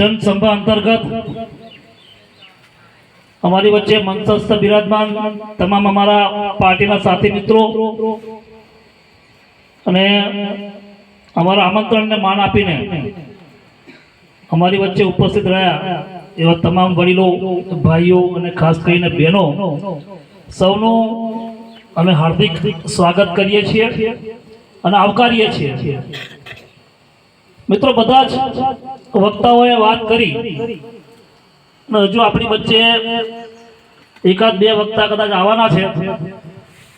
જનસંભા અંતર્ગત અમારી વચ્ચે મંચસ્થ બિરાજમાન તમામ અમારા પાર્ટીના સાથી મિત્રો અને અમારા આમંત્રણને માન આપીને અમારી વચ્ચે ઉપસ્થિત રહ્યા એવા તમામ વડીલો, ભાઈઓ અને ખાસ કરીને બહેનો સૌનું અમે હાર્દિક સ્વાગત કરીએ છીએ અને આવકારીએ છીએ. મિત્રો, બધા જ વક્તાઓએ વાત કરી. હજુ આપણી વચ્ચે એકાદ બે વક્તા કદાચ આવવાના છે.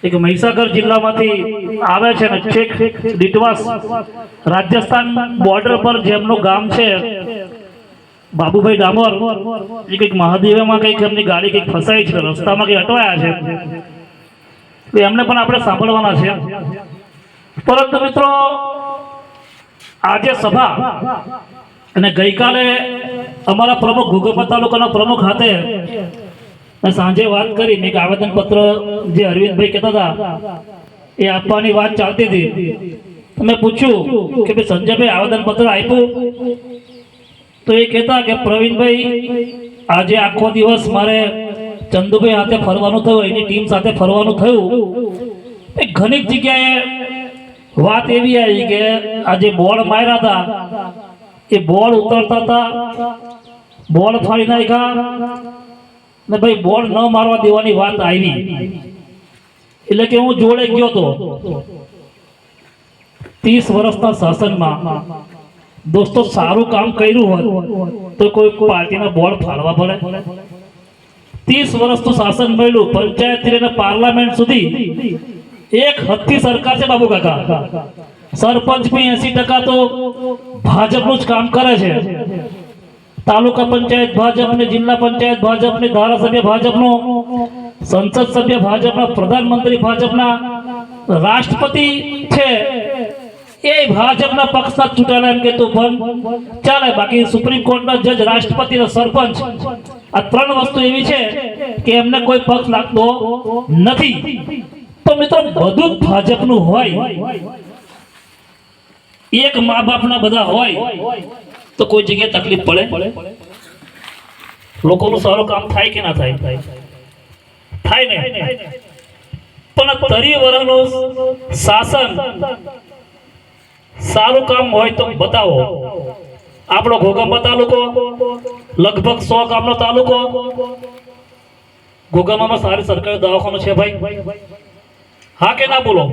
એક મહીસાગર જિલ્લામાંથી આવે છે ને છેક ડીટવાસ રાજસ્થાન બોર્ડર પર જેમનું ગામ છે, બાબુભાઈ ડામોર. એ કંઈક મહાદેવમાં કંઈક એમની ગાડી કંઈક ફસાઈ છે, રસ્તામાં કંઈક અટવાયા છે. એમને પણ આપણે સાંભળવાના છે. પરંતુ મિત્રો આજે સભા અને ગઈકાલે અમારા પ્રમુખ ઘોઘપા તાલુકાના પ્રમુખ હાથે સાંજે વાત કરી મેં આવેદન પત્ર જે અરવિંદભાઈ કહેતા હતા, એ આપવાની વાત ચાલતી હતી. મેં પૂછ્યું કે ભાઈ સંજયભાઈ આવેદન પત્ર આપ્યું? તો એ કહેતા કે પ્રવીણભાઈ, આજે આખો દિવસ મારે ચંદુભાઈ હાથે ફરવાનું થયું, એની ટીમ સાથે ફરવાનું થયું. એ ઘણી જગ્યાએ વાત એવી આવી કે આ જે બોર્ડ માર્યા હતા, એ બોર્ડ ઉતરતા હતા બોર્ડ ફાડી નાખ્યા ને ભાઈ બોર્ડ ન મારવા દેવાની વાત આવી. એટલે કે હું જોડે ગયો તો ત્રીસ વર્ષના શાસનમાં દોસ્તો સારું કામ કર્યું હોય તો કોઈ પાર્ટીના બોર્ડ ફાડવા પડે. ત્રીસ વર્ષનું શાસન મળ્યું, પંચાયત પાર્લામેન્ટ સુધી એક હદથી સરકાર છે બાબુ કાકા. સરપંચ બી એસી ટકા તો ભાજપનું જ કામ કરે છે. તાલુકા પંચાયત ભાજપ ને જિલ્લા પંચાયત ભાજપ ને ધારાસભ્ય ભાજપનો, સંસદ સભ્ય ભાજપના, પ્રધાનમંત્રી ભાજપના રાષ્ટ્રપતિ છે. એ ભાજપના પક્ષના ચૂંટાયેલા એમ કે તું ચાલે, બાકી સુપ્રીમ કોર્ટના જજ, રાષ્ટ્રપતિ સરપંચ આ ત્રણ વસ્તુ એવી છે કે એમને કોઈ પક્ષ લાગતો નથી. તો મિત્રો, બધું જ ભાજપનું હોય. એક મા બાપના બધા હોય, તો કોઈ જગ્યાએ તકલીફ પડે? લોકોનું સારું કામ થાય કે ના થાય? થાય ને? પણ તરી વર્ષનું શાસન સારું કામ હોય તો બતાવો. આપણો ઘોઘંબા તાલુકો, લગભગ સો ગામનો તાલુકો. ઘોઘંબામાં સારી સરકારી દવાખાનું છે ભાઈ. હા કે ના બોલો?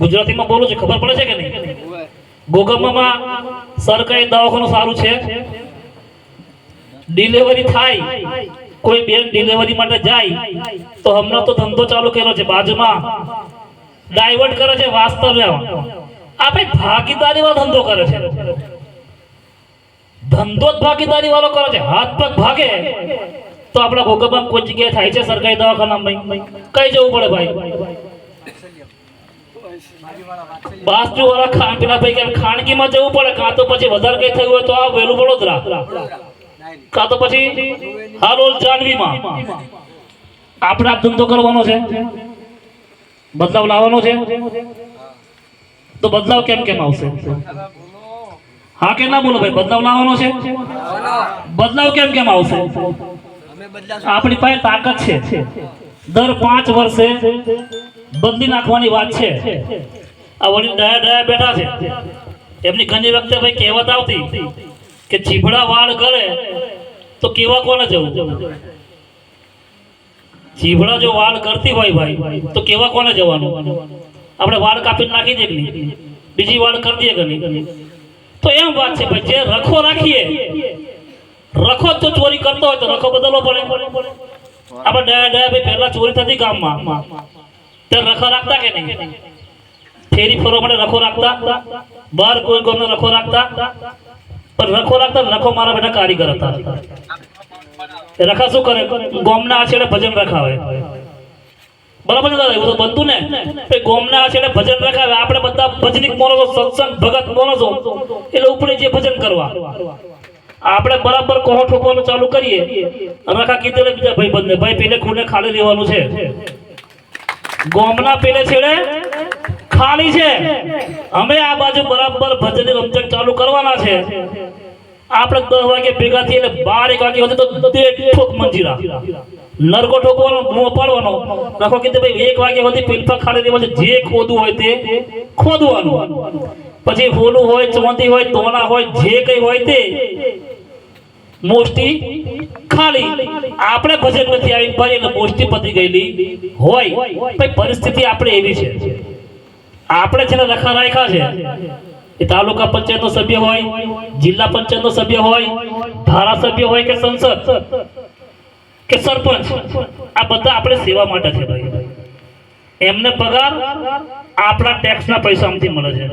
ગુજરાતીમાં બોલું છે, ખબર પડે છે કે નહીં? ગોગમમાં સરકારી દવાખાનું સારું છે. ડિલિવરી થાય, કોઈ બેન ડિલિવરી માટે જાય, તો હમણાં તો ધંધો ચાલુ કર્યો છે બાજુમાં. ડાયવર્ટ કરે છે વાસ્તવ્યમાં આપણે ભાગીદારી વાળો ધંધો કરે છે. ધંધો જ ભાગીદારી વાળો કરે છે, હાથ પગ ભાગે, તો આપણા ભોગવમાં કોઈ જગ્યાએ થાય છે સરકારી દવાખાનામાં કઈ જવું પડે ભાઈ? બાજુ વાળા ખાન પેલા ભાઈ ખાનગીમાં જવું પડે. કાં તો પછી વધારે કઈ થયું હોય તો આ વેલું વડોદરા. કાં તો પછી હાલોલ જાનવીમાં. આપણે આ ધંધો કરવાનો છે. બદલાવ લાવવાનો છે. તો બદલાવ કેમ કેમ આવશે? હા કે ના બોલો ભાઈ, બદલાવ લાવવાનો છે? બદલાવ કેમ કેમ આવશે? આપણી પાસે તાકાત છે. દર પાંચ વર્ષે બદલી નાખવાની વાત છે. આ વળી ડાયા ડાયા બેઠા છે. એમની ઘણી વખતે ભાઈ કહેવત આવતી કે ચીભડા વાળ કરે તો કેવા કોને જવું? ચીભડા જો વાળ કરતી હોય ભાઈ, તો કેવા કોને જવાનું? આપણે વાળ કાપી નાખી દે બીજી વાળ કરી દઈએ કે તો એમ વાત છે ભાઈ, જે રખો રાખીએ, રખો જો ચોરી કરતો હોય તો રખો બદલવો પડે. આપણે ડાયા ગયા ભાઈ પહેલા ચોરી થતી ગામમાં. તે રખો રાખતા કે નહીં? ફેરી ફરવા માટે રખો રાખતા? બહાર કોઈ ગામનો રખો રાખતા? પણ રખો રાખતા રખો મારા બેટા કારીગર હતા. રખા શું કરે? ગોમના આછેડે ભજન રખાવે. બરાબર છે દાદા, એવું તો બનતું ને? ગોમના આછેડે ભજન રખાવે. આપણે બધા ભજનિક મોનો સત્સંગ, ભગત માણસો, એટલે ઉપડે જે ભજન કરવા. આપણે બરાબર કોહો ઠોકવાનું ચાલુ કરીએ. રખા કીધેલે બીજા ભાઈ બંને ભાઈ પેલે ખૂને ખાલી લેવાનું છે. ગોમના પેલે છેડે ખાલી છે. અમે આ બાજુ બરાબર ભજન રમઝટ ચાલુ કરવાના છે. આપણે દસ વાગે ભેગા થઈએ બાર એક વાગે તો બે ઠોક મંજીરા. નરકો ઠોકવાનો, બૂમો પાડવાનો. રાખો કે ભાઈ એક વાગે સુધી પીલપા ખાલી દેવા જે ખોદવું હોય તે ખોદવાનું. પછી હોલું હોય ચોંતી હોય તોણા હોય, જે કઈ હોય તે મોસ્ટી ખાલી. આપણે ભજન નથી આવી ભાઈ એટલે મોસ્ટી પતી ગયેલી. હોય. ભાઈ પરિસ્થિતિ આપણે એવી છે. આપણે જેને રખા રાખ્યા છે. એ તાલુકા પંચાયતનો સભ્ય હોય, જિલ્લા પંચાયતનો સભ્ય હોય, ધારાસભ્ય હોય કે સંસદ કે સરપંચ, આ બધા આપણે સેવા માટે છે ભાઈ. એમને પગાર આપણા ટેક્સના પૈસામાંથી મળે છે.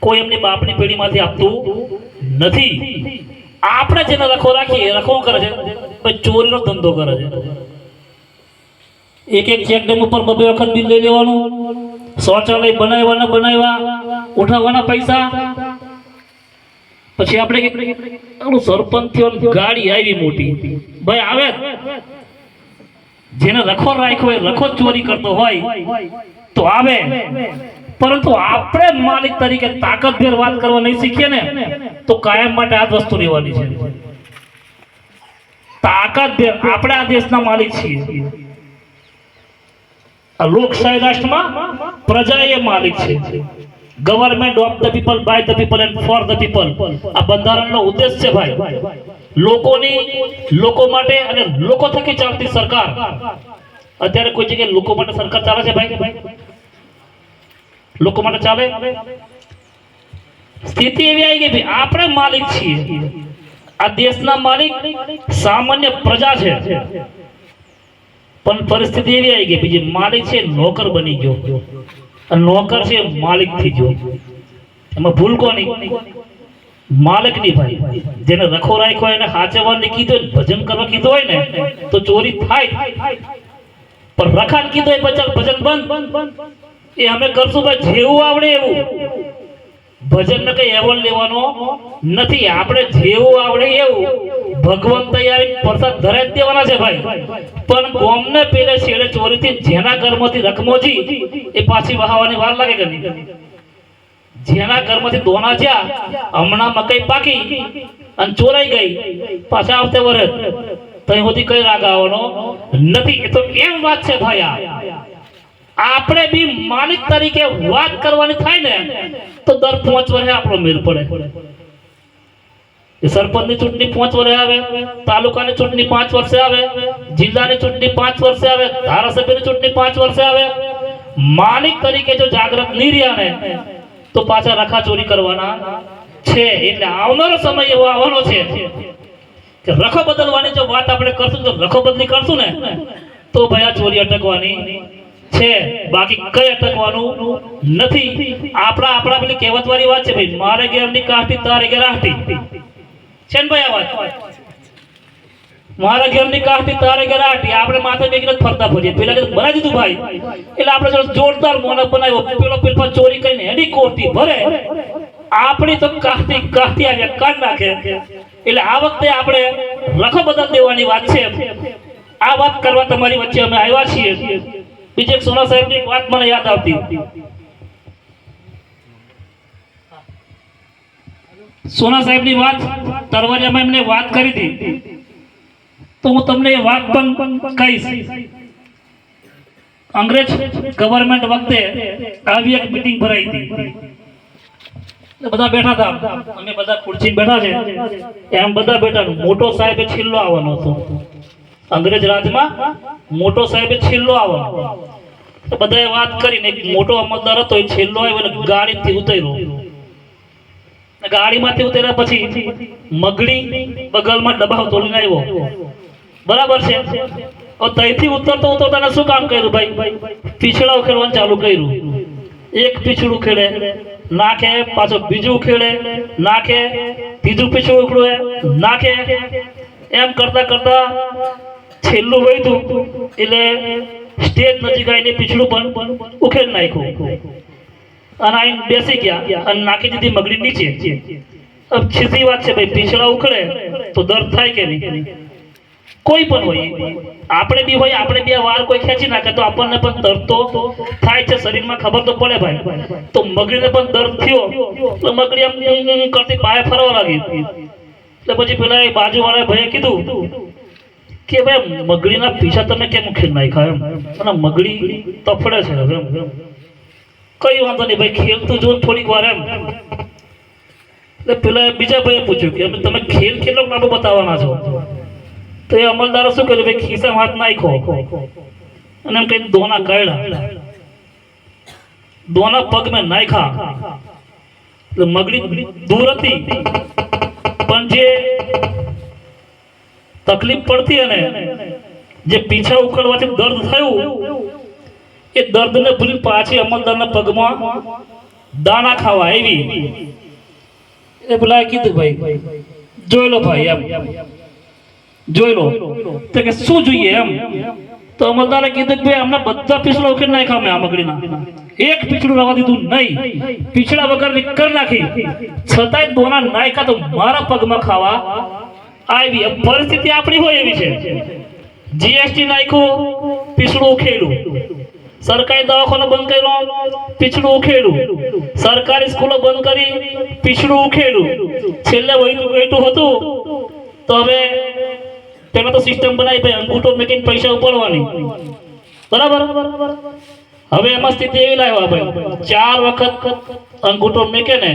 કોઈ એમની બાપની પેઢીમાંથી આપતું નથી. આપણે જેને રખો રાખીએ રખો કરે છે? પછી ચોરીનો ધંધો કરે છે. એક એક ચેક ડેમ ઉપર બબે વખત બિલ લઈ લેવાનું, શૌચાલય બનાવવાના બનાવ્યા, ઉઠાવવાના પૈસા. પછી આપણે આપણું સરપંચ થયો ગાડી આવી મોટી. ભાઈ, આવે જેને રખો રાખ્યો હોય રખો ચોરી કરતો હોય, તો આવે. પરંતુ આપણે માલિક તરીકે તાકતભેર વાત કરવા નહીં શીખીએ ને, તો કાયમ માટે આ જ વસ્તુ રહેવાની છે. તાકાતભેર આપણે આ દેશના માલિક છીએ. આ લોકશાહી રાષ્ટ્રમાં પ્રજા એ માલિક છે. Government of the people by the people and for the people આ બંધારણનો ઉદ્દેશ છે ભાઈ. લોકોની, લોકો માટે અને લોકો થકી ચાલતી સરકાર. અત્યારે કોઈ જગ્યાએ લોકો માટે સરકાર ચાલે છે ભાઈ? લોકો માટે ચાલે? સ્થિતિ એવી આવી ગઈ ભાઈ આપણે માલિક છીએ. આ દેશના માલિક સામાન્ય પ્રજા છે. પણ પરિસ્થિતિ એવી આવી ગઈ બીજી માલિક છે નોકર બની ગયો. નોકર છે માલિકથી ગયો. એમાં ભૂલ કોની? માલિકની ભાઈ. જેને રખો રાખ્યો, એને સાચવવાની કીધું ભજન કરવા કીધું હોય ને, તો ચોરી થાય. પણ રખાન કીધું બચાલ ભજન બંધ. એ અમે કરશું ભાઈ, જેવું આવડે એવું. ભજન ને કઈ એવોર્ડ લેવાનો નથી. આપણે જેવું આવડે એવું. ભગવાન તૈયારી પ્રસાદ ધરે દેવાના છે ભાઈ. પણ ગોમને પેલે છેડે ચોરીથી જેના ઘરમાંથી રકમોજી એ પાછી વહાવાની વાર લાગે કે નહીં? જેના ઘરમાંથી દોના જ્યાં, હમણાં મકઈ પાકી અને ચોરાઈ ગઈ. પાછા આવતે વરસ તો સુધી કઈ રાગ આવવાનો નથી. એ તો એમ વાત છે ભાઈ આ. આપણે બી માલિક તરીકે વાત કરવાની થાય ને, તો દર પાંચ વર્ષે આપણો મેળ પડે. સરપંચની ચૂંટણી પાંચ વર્ષે આવે, તાલુકાની ચૂંટણી પાંચ વર્ષે આવે, જિલ્લાની ચૂંટણી પાંચ વર્ષે આવે, ધારાસભ્યની ચૂંટણી પાંચ વર્ષે આવે. માલિક તરીકે જો જાગૃત નહીં રહ્યા ને, તો પાછા રખાચોરી કરવાના છે. એટલે આવનારો સમય એવો આવવાનો છે કે રખો બદલવાની જો વાત આપણે કરશું તો રખો બદલી કરશું ને, તો ભાઈ આ ચોરી અટકવાની છે. બાકી કઈ અટકવાનું નથી. આપણા આપણા પેલી કહેવત વાળી વાત છે ભાઈ, મારે ઘેરની કાઠી, તારે ઘેર આઠી. છે ને ભાઈ આ વાત? મારા ઘેરની કાઠી, તારે ઘેર આઠી. આપણે માથે બેગીને ફરતા ફરીએ. પેલા બનાવી દીધું ભાઈ, એટલે આપણે જોરદાર મોન બનાવ્યો. પેલો પેલો ચોરી કરીને એની કોરતી ભરે. આપણી તો કાઠી કાઠી આવ્યા કાઢ નાખે. એટલે આ વખતે આપણે રખો બદલ દેવાની વાત છે. આ વાત કરવા તમારી વચ્ચે અમે આવ્યા છીએ. બીજી સોના સાહેબની એક વાત મને યાદ આવતી. સોના સાહેબની વાત તરવરિયામાં એમને વાત કરી હતી. તો હું તમને એ વાત પણ કહીશ. અંગ્રેજ ગવર્મેન્ટ વખતે આવી એક મીટિંગ ભરાઈ હતી. બધા બેઠા હતા. અમે બધા ખુરશી બેઠા છે. એમ બધા બેઠા મોટો સાહેબ છેલ્લો આવવાનો હતો. અંગ્રેજ રાજમાં મોટો સાહેબે છેલ્લો આવ્યો તો બધાએ વાત કરીને મોટો અમલદાર હતો, એ છેલ્લો આવ્યો ગાડી ગાડીથી ઉતર્યો. ગાડીમાંથી ઉતર્યા પછી મગડી બગલમાં ડબ્બા તોડીને આવ્યો. બરાબર છે? ત્યાંથી ઉતરતો ઉતરતા શું કામ કર્યું ભાઈ? પીછડા ઉખેડવાનું ચાલુ કર્યું. એક પીછડું ખેડે નાખે, પાછો બીજું ખેડે નાખે, ત્રીજું પીછું ઉખડે, નાખે. એમ કરતા કરતા છેલ્લું વહીતું એટલે સ્ટેજ નજીક આવીને પીછડું પણ ઉખેડ નાખ્યું. અને આઈ બેસી ગયા અને નાખી દીધી મગડી નીચે. સીધી વાત છે ભાઈ પીછડા ઉખડે તો દર્દ થાય કે નહીં? કોઈ પણ હોય. આપણે બી હોય, આપણે બે વાર કોઈ ખેંચી નાખે તો આપણને પણ દર્દ તો થાય છે. શરીરમાં ખબર તો પડે ભાઈ. તો મગડીને પણ દર્દ થયો, તો મગડી આમ કરતી પાય ફરવા લાગી. એટલે પછી પેલા એ બાજુવાળા ભાઈએ કીધું કે ભાઈ મગડીના પીછા તમે કેમ ખેલ નાખ્યા એમ? અને મગડી તફડે છે હવે કઈ વાંધો નહીં ભાઈ, ખેલતું જો થોડીક વાર એમ. એટલે પેલા બીજા ભાઈએ પૂછ્યું કે, અમે તમે ખેલ કેટલો લાંબો બતાવવાના છો? તો એ અમલદારો શું કર્યું? ભાઈ ખિસ્સામાં હાથ નાખ્યો. અને એમ કઈ દોના કાઢ્યા. દોના પગ મેં નાખ્યા. એટલે મગડી દૂર હતી. પણ જે તકલીફ પડતી અને જે પીછા ઉકળવાથી દર્દ થયું, એ દર્દને ભૂલી પાછી અમલદારના પગમાં દાણા ખાવા આવી. એ પેલા કીધું, ભાઈ, જોઈ લો ભાઈ એમ, જોઈ લો. તો કે, શું જોઈએ એમ? તો અમલદારે કીધું કે, ભાઈ અમને બધા પીછડા ઉકેલ નાખ્યા અમે આ એક પીછડું રવા દીધું નહીં. પીછડા વગર કરી નાખી. છતાંય દોના નાયકા તો મારા પગમાં ખાવા આવી પરિસ્થિતિ આપણી હોય એવી છે. જીએસટી નાખ્યું, પીછડું ઉખેડું સરકારી દવાખાનો બંધ કર્યો, પીછડું ઉખેડું સરકારી સ્કૂલો બંધ કરી, પીછડું ઉખેડું છેલ્લે વહીતું વહીતું હતું. તો હવે પેલા તો સિસ્ટમ બનાવી ભાઈ, અંગૂઠો મેકીને પૈસા ઉપાડવાની. બરાબર? હવે એમાં સ્થિતિ એવી લાવ્યા ભાઈ, ચાર વખત અંગૂઠો મેકે ને,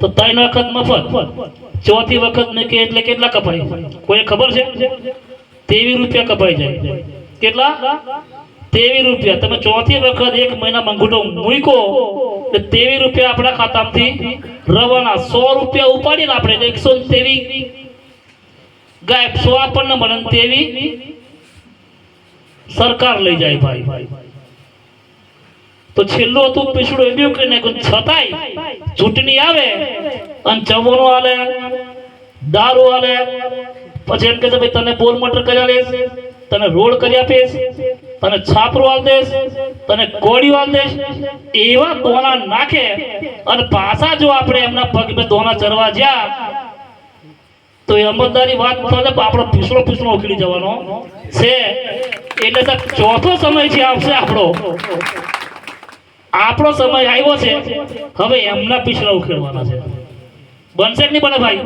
તો ત્રણ વખત મફત. ચોથી વખત મેકે એટલે કેટલા કપાય? કોઈ ખબર છે? તેવી રૂપિયા કપાઈ જાય. કેટલા? તેવી રૂપિયા. તમે ચોથી વખત એક મહિના અંગૂઠો મૂકો, એટલે તેવી રૂપિયા આપણા ખાતામાંથી રવાના. સો રૂપિયા ઉપાડીને આપણે એકસો તેવી ગાયબ. સો આપણને મળે તેવી સરકાર લઈ જાય ભાઈ. તો છેલ્લું હતું પીછડું એમ કે નાખ્યું છતાંય ચૂંટણી આવે અને જમવાનું હાલે દારૂ હાલે પછી એમ કે ભાઈ, તને બોલ મટર કરી આલીશ તને રોડ કરી આપીશ, તને છાપરો હાલ દેશ, તને કોડી હાલ દેશ. એવા દોના નાખે અને પાછા જો આપણે એમના પગ મેં દોના ચરવા જ્યાં, તો એ અમલદારી વાત પણ આપણો પીસળો પીસળો ઉખડી જવાનો છે. એટલે ચોથો સમય છે આવશે આપણો આપણો સમય આવ્યો છે. હવે એમના પીસળા ઉખેડવાના છે. બનશે કે નહીં બને ભાઈ?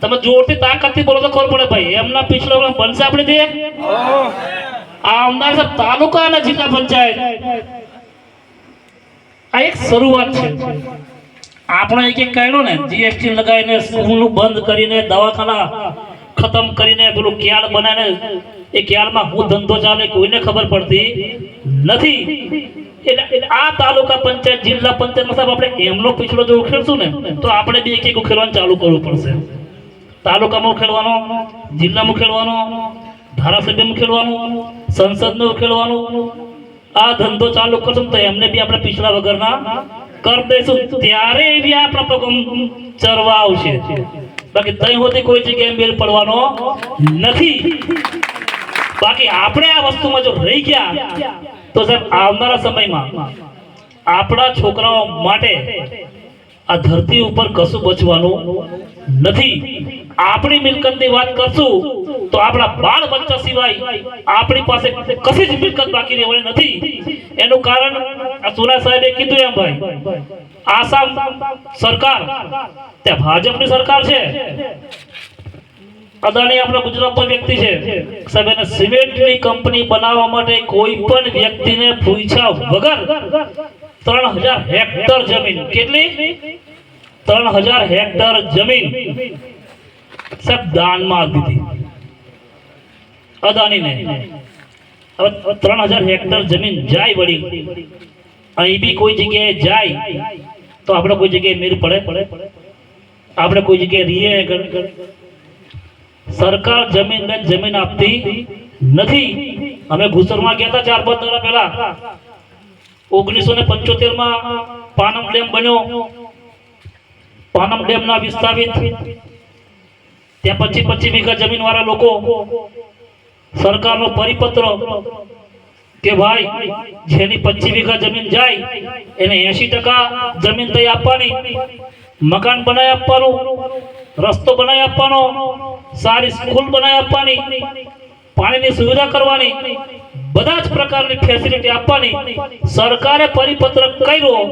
તમે જોરથી તાકાતથી બોલો તો ખબર પડે ભાઈ. એમના પીછળા બનશે આપણે જે? આ અમદાવાદ તાલુકા અને જિલ્લા પંચાયત. આ એક શરૂઆત છે. આપણે એક એક કાઢ્યો ને જીએસટી લગાવીને, સ્કૂલનું બંધ કરીને, દવાખાના ખતમ કરીને, પેલું ક્યાળ બનાવીને, એ ક્યાળમાં હું ધંધો ચાલે કોઈને ખબર પડતી નથી. એટલે આ તાલુકા પંચાયત, જિલ્લા પંચાયત સાહેબ આપણે એમનો પીછડો જો ઉખેડશું ને, તો આપણે બી એક એક ઉખેડવાનું ચાલુ કરવું પડશે. તાલુકામાં ઉખેડવાનો, જિલ્લામાં ઉખેડવાનો, ધારાસભ્યમાં ઉખેડવાનું, સંસદમાં ઉખેડવાનું. આ ધંધો ચાલુ કરશું તો એમને બી આપણે પીછડા વગરના કરી દઈશું. ત્યારે બી આપણા પગ ચરવા આવશે. બાકી તઈ હોતી કોઈ જગ્યાએ મેલ પડવાનો નથી. બાકી આપણે આ વસ્તુમાં જો રહી ગયા તો સાહેબ, આવનારા સમયમાં આપણા છોકરાઓ માટે આ ધરતી ઉપર કશું બચવાનું નથી. આપણી મિલકતની વાત કરશું તો આપણા બાળ બચ્ચા સિવાય આપણી પાસે કશી જ મિલકત બાકી રહેવાની નથી. એનું કારણ આ સુના સાહેબે કીધું એમ ભાઈ, આસામ સરકાર, ત્યાં ભાજપની સરકાર છે. અદાણી આપણા ગુજરાતનો વ્યક્તિ છે. સાહેબ સિમેન્ટની કંપની બનાવવા માટે કોઈ પણ વ્યક્તિને પૂછ્યા વગર ત્રણ હજાર હેક્ટર જમીન. કેટલી? ત્રણ હજાર હેક્ટર જમીન. સાહેબ દાનમાં દીધી. અદાણીને. હવે ત્રણ હજાર હેક્ટર જમીન જાય વળી. અહીં બી કોઈ જગ્યાએ જાય. તો આપણે કોઈ જગ્યાએ મેળ પડે. આપણે કોઈ જગ્યાએ રહીએ સરકાર જમીન ને જમીન આપતી નથી. અમે ઘુસરમાં ગયા હતા ચાર પાંચ દાડા પહેલા. ઓગણીસો ને પંચોતેરમાં પાનમ ડેમ બન્યો. પાનમ ડેમ ના વિસ્થાપિત ત્યાં પચીસ પચીસ વીઘા જમીન વાળા લોકો સરકારનો પરિપત્ર કે ભાઈ, જેની પચીસ વીઘા જમીન જાય, એને એસી ટકા જમીન તઈ આપવાની, મકાન બનાવી આપવાનું, રસ્તો બનાવી આપવાનો સારી સ્કૂલ બનાવી આપવાની, પાણીની સુવિધા કરવાની, બધા જ પ્રકારની ફેસિલિટી આપવાની, સરકારે પરિપત્ર કર્યો.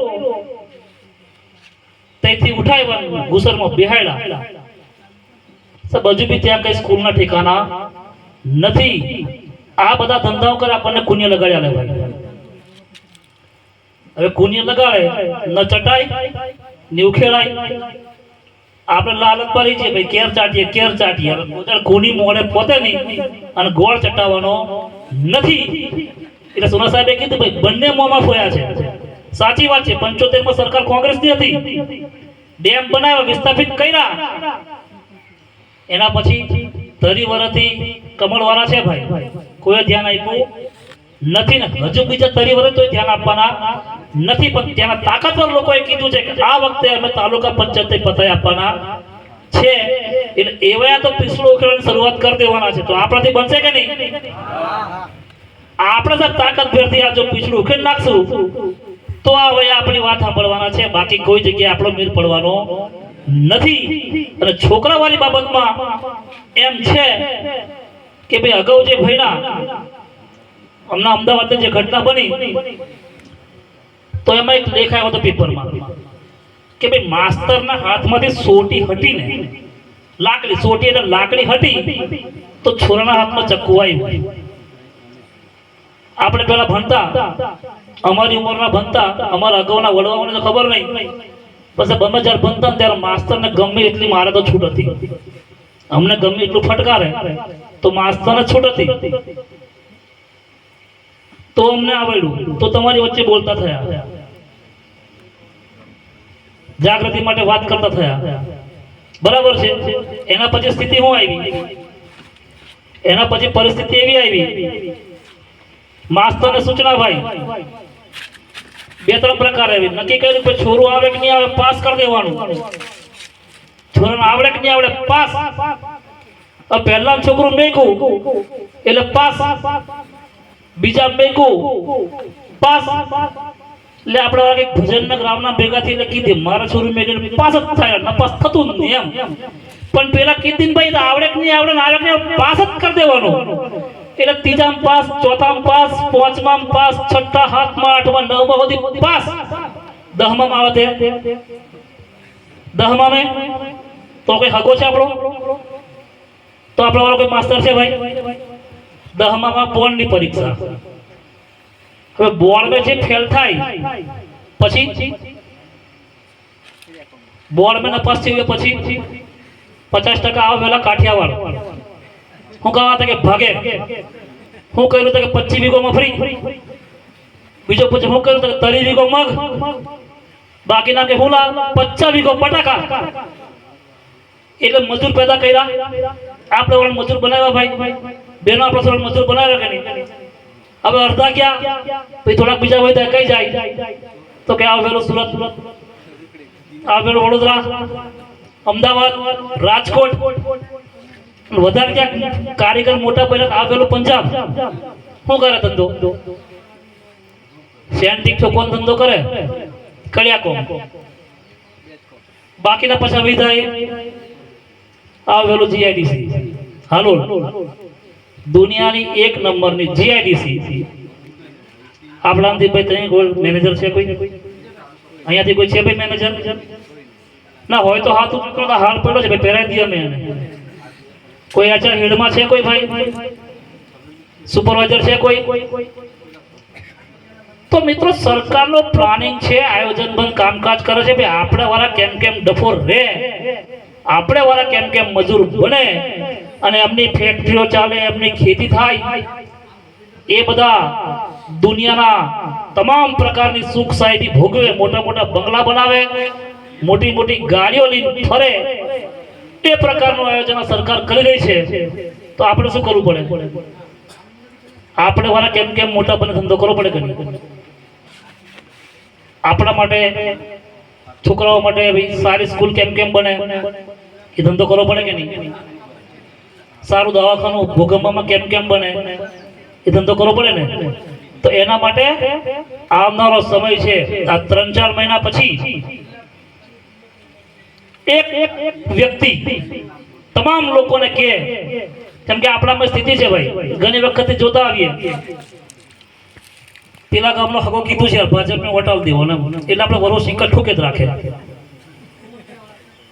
તેથી ઉઠાવ્યા, ગુસરમાં બિહાડ્યા સાહેબ બી ત્યાં કઈ સ્કૂલના ઠેકાણા નથી. આ બધા ધંધાઓ કરે, આપણને કુન્ય લગાડ્યા લેવાય હવે કુન્ય લગાડે, ન ચટાય, ને ઉખેડાય. આપણે લાલચ પડી છે, ભાઈ, કેર ચાટીએ કેર ચાટીએ. હવે પોતાને કુની મોડે પોતે નહીં. અને ગોળ ચટાવવાનો નથી. એટલે સોના સાહેબે કીધું, ભાઈ, બંને મોંમાં ફોયા છે. સાચી વાત છે પંચોતેરમાં સરકાર કોંગ્રેસની હતી. ડેમ બનાવ્યા, વિસ્થાપિત કર્યા. એના પછી ધરી વર્ષથી કમળવાળા છે, ભાઈ. કોઈ ધ્યાન આપ્યું? નથી ને હજુ બીજા તરી વર્ષ તો ધ્યાન આપવાના. નથી, પણ ત્યાંના તાકાતવર લોકોએ કીધું છે કે આ વખતે અમે તાલુકા પંચાયત પતાઈ આપવાના છે. એટલે એવા તો પીસળો ઉકેલવાની શરૂઆત કરી દેવાના છે. તો આપણાથી બનશે કે નહીં? આપણે સર તાકાત ભેરથી આ જો પીછડું ઉકેલ નાખશું, તો આ હવે આપણી વાત સાંભળવાના છે. બાકી કોઈ જગ્યાએ આપણો મીર પડવાનો નથી. અને છોકરાવાળી બાબતમાં એમ છે કે ભાઈ અગાઉ જે ભણ્યા હમણાં અમદાવાદની જે ઘટના બની, તો એમાં એક લેખ આવ્યો હતો પેપરમાં કે ભાઈ માસ્તરના હાથમાંથી સોટી હટીને લાકડી, સોટી એટલે લાકડી હટી, તો છોરાના હાથમાં ચક્કુ આવ્યું આપણે પેલા ભણતા, અમારી ઉંમરના ભણતા, અમારા અગાઉના વડવાઓને તો ખબર નહીં. પછી બમે જ્યારે ભણતા ત્યારે ત્યારે માસ્તરને ગમે એટલી મારે તો છૂટ હતી. અમને ગમે એટલું ફટકારે, તો માસ્તરને છૂટ હતી. તો અમને આવડ્યું. તો તમારી વચ્ચે બોલતા થયા. જાગૃતિ માટે વાત કરતા થયા. બરાબર છે? એના પછી સ્થિતિ શું આવી? એના પછી પરિસ્થિતિ એવી આવી. માસ્તરને સૂચના ભાઈ, બે ત્રણ પ્રકાર આવી નક્કી કર્યું કે છોરું આવે કે નહીં આવે પાસ કરી દેવાનું. છોરાને આવડે કે નહીં આવડે પાસ. પહેલા છોકરું કહું એટલે પાસ. બીજા મેકું પાસ. એટલે આપણે વાગે ભજનના ગ્રામના ભેગા થઈને કીધી, મારા છોરી મેકીને પાસ જ થાય, નપાસ થતું નથી એમ. પણ પેલા કીધી ભાઈ આવડે કે નહીં આવડે ને આવડે કે પાસ જ કરી દેવાનું. એટલે ત્રીજામ પાસ, ચોથામ પાસ, પાંચમામ પાસ, છઠ્ઠા, સાતમા, આઠમા, નવમા સુધી પાસ. દહમામાં આવે તે. દહમામે તો કોઈ હગો છે આપણો? તો આપણો વાળો કોઈ માસ્ટર છે ભાઈ? દહમામાં બોર્ડની પરીક્ષા. હવે બોર્ડમાં જે ફેલ થાય, પછી? બોર્ડમાં નપાસ થયું પછી? પચાસ ટકા આવે પેલા કાઠિયાવાડ. હું કહેવા કે ભાગે. હું કહ્યું હતું કે પચીસ વીઘોમાં ફ્રી. બીજો પછી, હું કહ્યું હતું તરી વીઘો મગ. બાકીના કે હું લા પચાસ વીઘો બટાકા. એટલે મજૂર પેદા કર્યા. આપણે મજૂર બનાવ્યા ભાઈ. બેનો આપણો થોડા મજૂર બનાવ્યો કે નહીં? હવે અડધા ક્યાં? પછી થોડાક બીજા હોય તો કઈ જાય? તો કે આવેલો સુરત. આવેલો વડોદરા. અમદાવાદ. રાજકોટ. વધારે ક્યાંક કારીગર મોટા પહેલા આવેલું પંજાબ. શું કરે ધંધો? સેન્ટિક તો કોણ ધંધો કરે? કળિયા કોમ બાકીના પાછા વિધાય આવેલું જીઆઈડીસી હાલો દુનિયાની એક નંબરની જીઆઈડીસી આપણામાંથી ભાઈ ત્યાં કોઈ મેનેજર છે કોઈ? અહીંયાથી કોઈ છે ભાઈ મેનેજર ના, હોય તો હાથ ઉપર હાલ પડ્યો છે ભાઈ, પહેરાઈ દઈએ અમે કોઈ આચાર હેડમાં છે કોઈ ભાઈ? સુપરવાઇઝર છે કોઈ? તો મિત્રો, સરકારનો પ્લાનિંગ છે આયોજનબંધ કામકાજ કરે છે. ભાઈ, આપણે વાળા કેમ કેમ ડફોર રે આપણે વાળા કેમ કેમ મજૂર બને? અને એમની ફેક્ટરીઓ ચાલે, એમની ખેતી થાય. એ બધા દુનિયાના તમામ પ્રકારની સુખ સાહેબી ભોગવે, મોટા મોટા બંગલા બનાવે, મોટી મોટી ગાડીઓ લઈને ફરે. એ પ્રકારનું આયોજન સરકાર કરી રહી છે. તો આપણે શું કરવું પડે? આપણે વાળા કેમ કેમ મોટા બને ધંધો કરવો પડે કે આપણા માટે, છોકરાઓ માટે સારી સ્કૂલ કેમ કેમ બને? એ ધંધો કરવો પડે કે નહીં? સારું દવાખાનું ભૂકંપમાં કેમ કેમ બને એ ધંધો કરવો પડે ને? તો એના માટે આવનારો સમય છે, આ ત્રણ ચાર મહિના પછી એક એક વ્યક્તિ તમામ લોકોને કે કેમ કે આપણામાં સ્થિતિ છે ભાઈ, ઘણી વખત જોતા આવીએ. પેલા ગામનો હગો કીધું છે, ભાજપને વટાવી દેવો ને. એટલે આપણે વરો સિંકલ ઠોકે જ રાખે.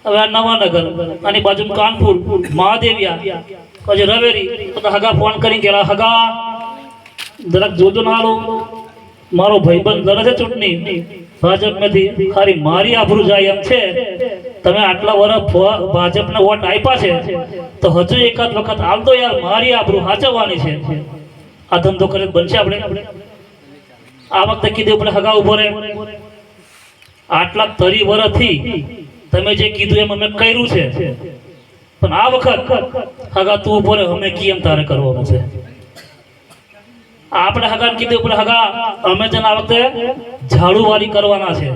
હવે આ નવાનગર આની બાજુ કાનપુર, મહાદેવિયા, પછી રવેરી બધા હગા ફોન કરી ગયા હગા, જરાક જોજો ના મારો ભાઈબંધ લડે છે ચૂંટણી. ભાજપમાંથી ખાલી મારી આબરૂ જાય એમ છે. તમે આટલા વર્ષ ભાજપને વોટ આપ્યા છે. તો હજુ એકાદ વખત આવતો યાર, મારી આબરૂ સાચવવાની છે. આ ધંધો કરે બનશે આપણે. આ વખતે કીધું આપણે હગા ઊભો રહે. આટલા તરી વર્ષથી તમે જે કીધું એમ અમે કર્યું છે. પણ આ વખત હગા તું ઉપર અમે કેમ તારે કરવાનું છે? આપણે હગા કીધું આપણે હગા, અમે છે ને આ વખતે ઝાડુવાળી કરવાના છે.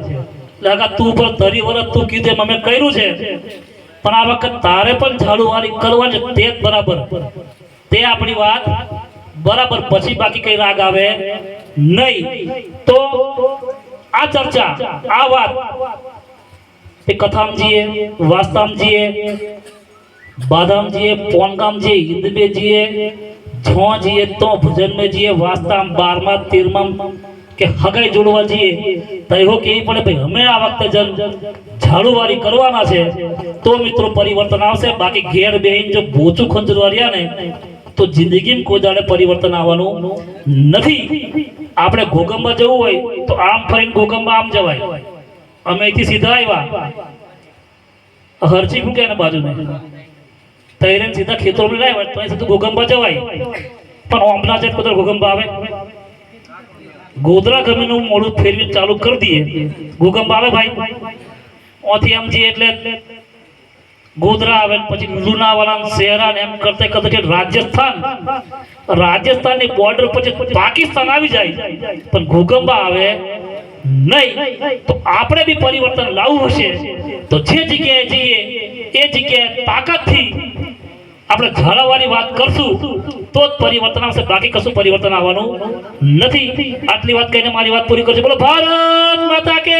હગા, તું ઉપર તરી વરત તું કીધું એમ અમે કર્યું છે. પણ આ વખત તારે પણ ઝાડુવાળી કરવાની તે જ બરાબર. તે આપણી વાત બરાબર પછી બાકી કઈ રાગ આવે નહીં. તો આ ચર્ચા, આ વાત એ કથામજીએ, વાસ્તામજીએ બાદામજીએ પોનગામજીએ હિંદબેજીએ જોજીએ તો ભજન में જીએ વાસ્તામ, બારમા તેરમા કે હગાઈ જોડવા જઈએ તૈહો કેવી પડે ભાઈ અમે આ વખતે જન ઝાડુવારી કરવાના છે. તો મિત્રો પરિવર્તન આવશે. બાકી ઘેર બેહીને જો બોચું ખંજરવા રહ્યા ને, તો જિંદગીમાં કોઈ દાડે પરિવર્તન આવવાનું નથી. આપણે ઘોગંબા જવું હોય તો આમ ફરીને ઘોગંબા આમ જવાય. અમે અહીંથી સીધા આવ્યા. હરજી શું કે બાજુમાં તૈરે સીધા ખેતરોમાં લાવ્યા તો સીધું ઘોગંબા જવાય. પણ ઓમના જાય કદર ગોગંબા આવે. ગોધરા ગમીનું મોડું ફેરવી ચાલુ કરી દઈએ. ભૂકંપ આવે ભાઈ. ઓથી આમ જઈએ એટલે ગોધરા આવે ને પછી લુણાવાલા શહેરા એમ કરતા કરતા કે રાજસ્થાન. રાજસ્થાનની બોર્ડર પછી પાકિસ્તાન આવી જાય. પણ ભૂકંપ આવે નહીં. તો આપણે બી પરિવર્તન લાવવું હશે. તો જે જગ્યાએ જઈએ, એ જગ્યાએ તાકાતથી આપણે ઝાડવાની વાત કરશું, તો જ પરિવર્તન આવશે. બાકી કશું પરિવર્તન આવવાનું નથી. આટલી વાત કહીને મારી વાત પૂરી કરશે બોલો, ભારત માતા કે